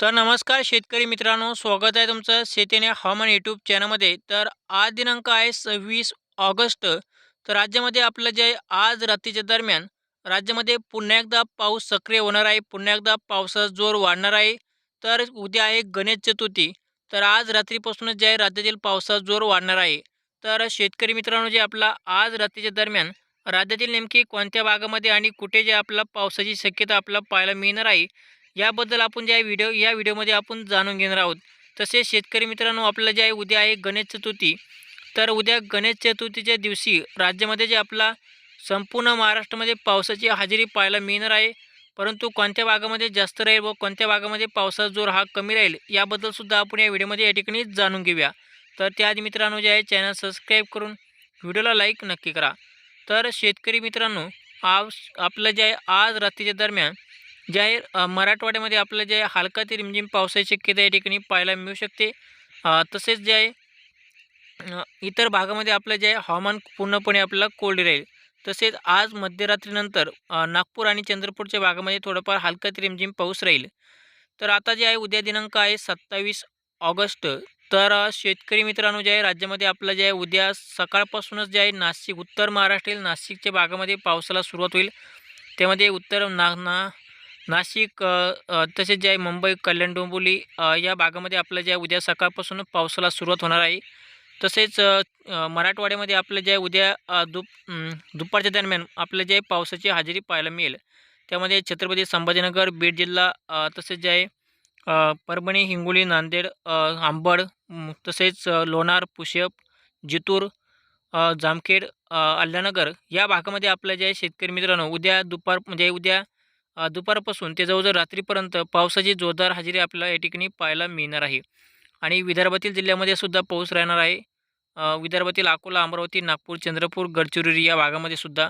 तर नमस्कार शेतकरी मित्रांनो स्वागत आहे तुमचं शेतीने हवामान यूट्यूब चॅनलमध्ये. तर आज दिनांक आहे सव्वीस ऑगस्ट. तर राज्यामध्ये आपलं जे आज रात्रीच्या दरम्यान राज्यामध्ये पुन्हा एकदा पाऊस सक्रिय होणार आहे पुन्हा एकदा पावसाचा जोर वाढणार आहे. तर उद्या आहे गणेश चतुर्थी. तर आज रात्रीपासूनच जे आहे राज्यातील पावसाचा जोर वाढणार आहे. तर शेतकरी मित्रांनो जे आपला आज रात्रीच्या दरम्यान राज्यातील नेमकी कोणत्या भागामध्ये आणि कुठे जे आपला पावसाची शक्यता आपल्याला पाहायला मिळणार आहे याबद्दल आपण जे आहे व्हिडिओ या व्हिडिओमध्ये आपण जाणून घेणार आहोत. तसेच शेतकरी मित्रांनो आपलं जे आहे उद्या आहे गणेश चतुर्थी. तर उद्या गणेश चतुर्थीच्या दिवशी राज्यामध्ये जे आपला संपूर्ण महाराष्ट्रामध्ये पावसाची हजेरी पाहायला मिळणार आहे. परंतु कोणत्या भागामध्ये जास्त राहील व कोणत्या भागामध्ये पावसाचा जोर हा कमी राहील याबद्दल सुद्धा आपण या व्हिडिओमध्ये या ठिकाणी जाणून घेऊया. तर त्याआधी मित्रांनो जे आहे चॅनल सबस्क्राईब करून व्हिडिओला लाईक नक्की करा. तर शेतकरी मित्रांनो आज आपलं जे आहे आज रात्रीच्या दरम्यान जे आहे मराठवाड्यामध्ये आपलं जे हलका ते रिमझिम पावसाची शक्यता या ठिकाणी पाहायला मिळू शकते. तसेच जे आहे इतर भागामध्ये आपलं जे आहे हवामान पूर्णपणे आपल्याला कोल्ड राहील. तसेच आज मध्यरात्रीनंतर नागपूर आणि चंद्रपूरच्या भागामध्ये थोडंफार हलका ते रिमझिम पाऊस राहील. तर आता जे आहे उद्या दिनांक आहे सत्तावीस ऑगस्ट. तर शेतकरी मित्रांनो जे आहे राज्यामध्ये आपलं जे आहे उद्या सकाळपासूनच जे आहे नाशिक उत्तर महाराष्ट्रातील नाशिकच्या भागामध्ये पावसाला सुरुवात होईल. त्यामध्ये उत्तर ना ना नाशिक तसेच जे आहे मुंबई कल्याण डोंबिवली या भागामध्ये आपलं जे आहे उद्या सकाळपासून पावसाला सुरुवात होणार आहे. तसेच मराठवाड्यामध्ये आपलं जे आहे उद्या दुप दुपारच्या दरम्यान आपलं जे आहे पावसाची हजेरी पाहायला मिळेल. त्यामध्ये छत्रपती संभाजीनगर बीड जिल्हा तसेच जे आहे परभणी हिंगोली नांदेड आंबड तसेच लोणार पुशप जितूर जामखेड अल्लानगर या भागामध्ये आपलं जे आहे शेतकरी मित्रांनो उद्या दुपार म्हणजे उद्या दुपारपासून ते जवळजवळ रात्रीपर्यंत पावसाची जोरदार हजेरी आपल्याला या ठिकाणी पाहायला मिळणार आहे. आणि विदर्भातील जिल्ह्यामध्ये सुद्धा पाऊस राहणार आहे. विदर्भातील अकोला अमरावती नागपूर चंद्रपूर गडचिरोली या भागामध्ये सुद्धा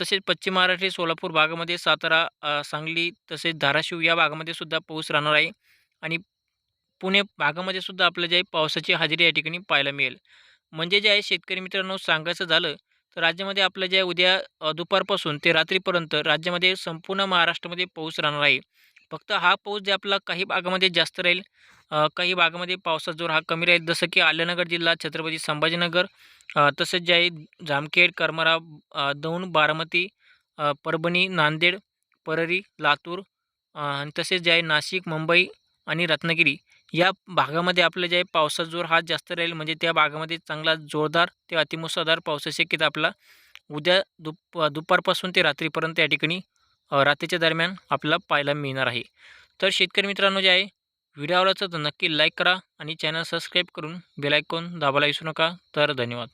तसेच पश्चिम महाराष्ट्र सोलापूर भागामध्ये सातारा सांगली तसेच धाराशिव या भागामध्ये सुद्धा पाऊस राहणार आहे. आणि पुणे भागामध्ये सुद्धा आपलं जे आहे पावसाची हजेरी या ठिकाणी पाहायला मिळेल. म्हणजे जे आहे शेतकरी मित्रांनो सांगायचं झालं तर राज्यामध्ये आपलं जे आहे उद्या दुपारपासून ते रात्रीपर्यंत राज्यामध्ये संपूर्ण महाराष्ट्रामध्ये पाऊस राहणार आहे. फक्त हा पाऊस जे आपला काही भागामध्ये जास्त राहील काही भागामध्ये पावसाचा जोर हा कमी राहील. जसं की आल्यानगर जिल्हा छत्रपती संभाजीनगर तसेच जे आहे जामखेड करमारा दौंड बारामती परभणी नांदेड परळी लातूर आणि तसेच जे आहे नाशिक मुंबई आणि रत्नागिरी. या भागामध्ये आपलं जे आहे पावसाचा जोर हा जास्त राहील म्हणजे त्या भागामध्ये चांगला जोरदार ते अतिमुसळधार पावसाची शक्यता आपला उद्या दुप दुपारपासून ते रात्रीपर्यंत या ठिकाणी रात्रीच्या दरम्यान आपल्याला पाहायला मिळणार आहे. तर शेतकरी मित्रांनो जे आहे व्हिडिओ आवडला तर नक्की लाईक करा आणि चॅनल सबस्क्राईब करून बेलायकॉन दाबायला विसरू नका. तर धन्यवाद.